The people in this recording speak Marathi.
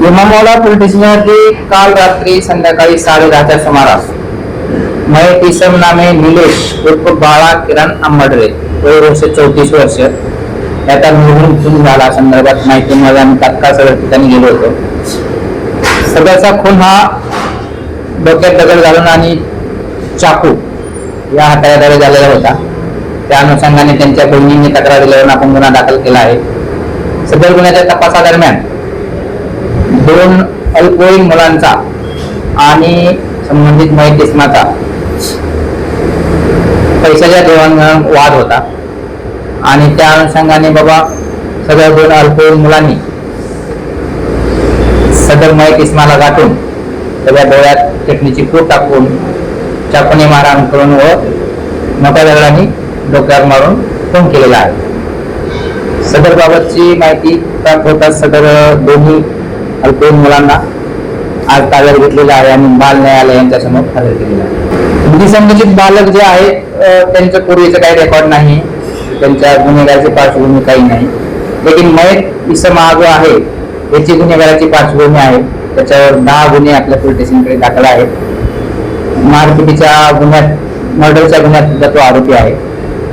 इमामवाडा पोलीस स्टेशनवरती काल रात्री संध्याकाळी साडेदहाच्या सुमारास मयत इसम नामे निलेश उर्फ बाळा किरण आंबडरे वय वर्ष चौतीस वर्ष. याचा निर्गुण खून झाला संदर्भात माहिती मिळाली आम्ही तात्काळ सगळ्या ठिकाणी गेलो होतो. सगळ्याचा खून हा डोक्यात दगड घालून आणि चाकू या हाताळ्याद्वारे झालेला होता. त्या अनुषंगाने त्यांच्या बहिणींनी तक्रार दिल्यावर आपण गुन्हा दाखल केला आहे. सदर गुन्ह्याच्या तपासादरम्यान दोन अल्पवयीन मुलांचा आणि संबंधित मयत पैशाच्या देवाणघेवाण वाद होता. आणि त्या अनुषंगाने बाबा सगळ्या दोन अल्पवयीन मुलांनी सदर मयत इस्माला गाठून सगळ्या डोळ्यात चटणीची पूट टाकून चाकूने मारहाण करून व मोठ्या दगडांनी डोक्यावर मारून खून केलेला आहे. सदर बाबतची माहिती प्राप्त होताच सदर दोन्ही दोन मुलांना? आज ताब्यात घेतलेलं आहे आणि बाल न्यायालय यांच्यासमोर हजर केलेला आहे. हिंदी बालक जे आहे त्यांचं पूर्वीचं काही रेकॉर्ड नाही. त्यांच्या गुन्हेगाराची पार्श्वभूमी काही नाही. लेकिन मयत इसम हा जो आहे. याची गुन्हेगाराची पार्श्वभूमी आहे. त्याच्यावर दहा गुन्हे आपल्या पोलीस स्टेशनकडे दाखल आहेत. मारपिटीच्या गुन्ह्यात मर्डरच्या गुन्ह्यात सुद्धा तो आरोपी आहे.